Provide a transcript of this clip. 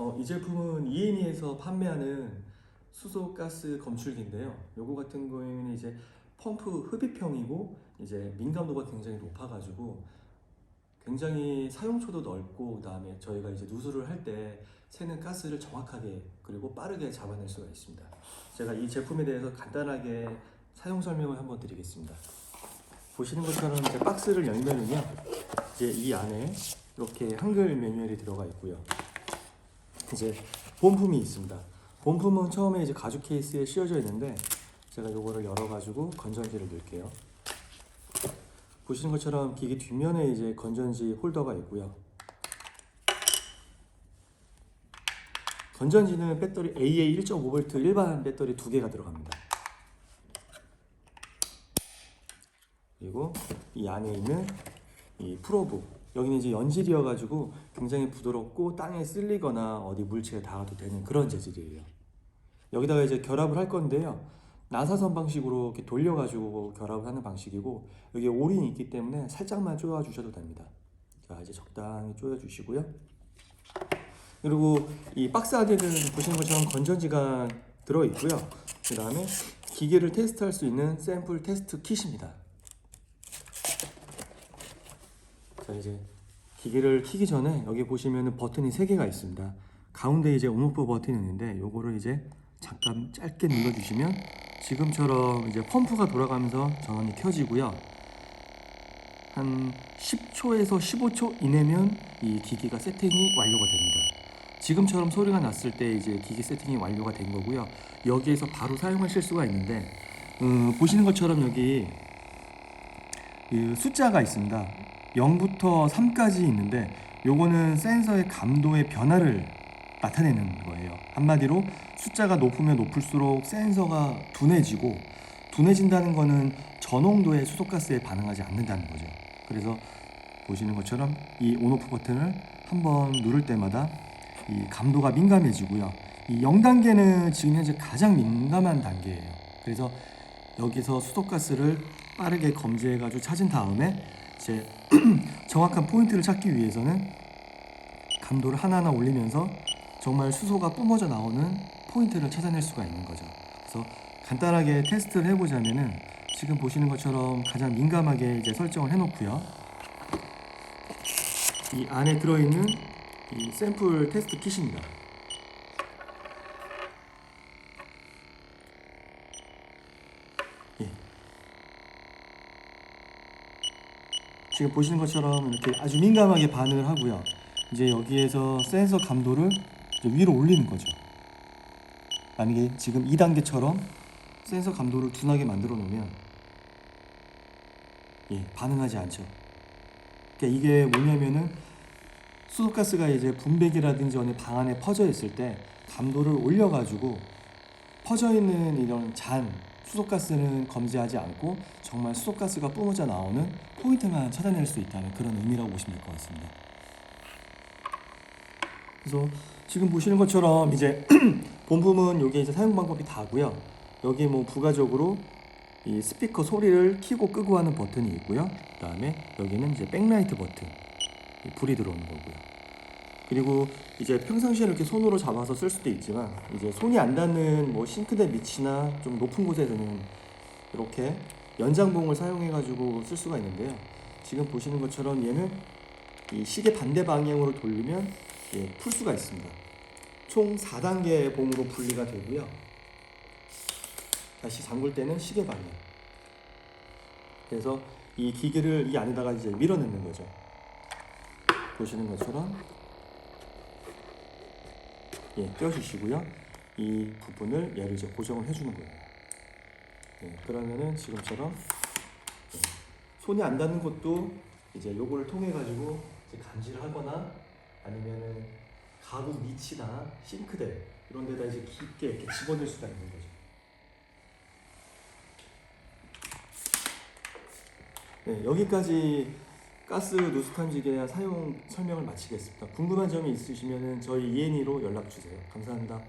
어, 이 제품은 이엔이에서 판매하는 수소 가스 검출기인데요. 요거 같은 경우에는 이제 펌프 흡입형이고 이제 민감도가 굉장히 높아가지고 굉장히 사용초도 넓고 그다음에 저희가 이제 누수를 할 때 새는 가스를 정확하게 그리고 빠르게 잡아낼 수가 있습니다. 제가 이 제품에 대해서 간단하게 사용 설명을 한번 드리겠습니다. 보시는 것처럼 이제 박스를 열면은요, 이제 이 안에 이렇게 한글 매뉴얼이 들어가 있고요. 이제 본품이 있습니다. 본품은 처음에 이제 가죽 케이스에 씌워져 있는데 제가 요거를 열어가지고 건전지를 넣을게요. 보시는 것처럼 기계 뒷면에 이제 건전지 홀더가 있고요. 건전지는 배터리 AA 1.5V 일반 배터리 두 개가 들어갑니다. 그리고 이 안에 있는 이 프로브 여기는 이제 연질이어 가지고 굉장히 부드럽고 땅에 쓸리거나 어디 물체에 닿아도 되는 그런 재질이에요. 여기다가 이제 결합을 할 건데요. 나사선 방식으로 이렇게 돌려 가지고 결합을 하는 방식이고 여기에 오린이 있기 때문에 살짝만 조여 주셔도 됩니다. 자, 이제 적당히 조여 주시고요. 그리고 이 박스 안에는 보시는 것처럼 건전지가 들어 있고요. 그 다음에 기계를 테스트할 수 있는 샘플 테스트 킷입니다. 자 이제 기계를 키기 전에 여기 보시면은 버튼이 세 개가 있습니다. 가운데 이제 온오프 버튼이 있는데 요거를 이제 잠깐 짧게 눌러주시면 지금처럼 이제 펌프가 돌아가면서 전원이 켜지고요. 한 10초에서 15초 이내면 이 기기가 세팅이 완료가 됩니다. 지금처럼 소리가 났을 때 이제 기기 세팅이 완료가 된 거고요. 여기에서 바로 사용하실 수가 있는데 음, 보시는 것처럼 여기 그 숫자가 있습니다. 0부터 3까지 있는데 요거는 센서의 감도의 변화를 나타내는 거예요. 한마디로 숫자가 높으면 높을수록 센서가 둔해지고 둔해진다는 거는 저농도의 수소가스에 반응하지 않는다는 거죠. 그래서 보시는 것처럼 이 온오프 버튼을 한번 누를 때마다 이 감도가 민감해지고요. 이 0단계는 지금 현재 가장 민감한 단계예요. 그래서 여기서 수소가스를 빠르게 검지해가지고 찾은 다음에 이제 정확한 포인트를 찾기 위해서는 감도를 하나하나 올리면서 정말 수소가 뿜어져 나오는 포인트를 찾아낼 수가 있는 거죠. 그래서 간단하게 테스트를 해보자면은 지금 보시는 것처럼 가장 민감하게 이제 설정을 해놓고요. 이 안에 들어있는 이 샘플 테스트 킷입니다. 예. 지금 보시는 것처럼 이렇게 아주 민감하게 반응을 하고요. 이제 여기에서 센서 감도를 위로 올리는 거죠. 만약에 지금 2단계처럼 센서 감도를 둔하게 만들어 놓으면 예, 반응하지 않죠. 그러니까 이게 뭐냐면은 수소가스가 이제 분배기라든지 어느 방 안에 퍼져 있을 때 감도를 올려가지고 퍼져 있는 이런 잔 수소가스는 검지하지 않고 정말 수소가스가 뿜어져 나오는 포인트만 찾아낼 수 있다는 그런 의미라고 보시면 될 것 같습니다. 그래서 지금 보시는 것처럼 이제 본품은 여기 이제 사용 방법이 다고요. 여기 뭐 부가적으로 이 스피커 소리를 키고 끄고 하는 버튼이 있고요. 그다음에 여기는 이제 백라이트 버튼 이 불이 들어오는 거고요. 그리고 이제 평상시에 이렇게 손으로 잡아서 쓸 수도 있지만 이제 손이 안 닿는 뭐 싱크대 밑이나 좀 높은 곳에서는 이렇게 연장봉을 사용해 가지고 쓸 수가 있는데요. 지금 보시는 것처럼 얘는 이 시계 반대 방향으로 돌리면 예, 풀 수가 있습니다. 총 4단계 봉으로 분리가 되고요. 다시 잠글 때는 시계 방향. 그래서 이 기계를 이 안에다가 이제 밀어넣는 거죠. 보시는 것처럼 예, 껴주시고요. 이 부분을 얘를 이제 고정을 해주는 거예요. 예, 그러면은 지금처럼 예, 손이 안 닿는 것도 이제 요거를 통해 가지고 감지를 하거나 아니면은 가구 밑이나 싱크대 이런 데다 이제 깊게 이렇게 집어넣을 수가 있는 거죠. 네, 여기까지 가스 대한 사용 설명을 마치겠습니다. 궁금한 점이 있으시면 저희 이엔이로 연락 주세요. 감사합니다.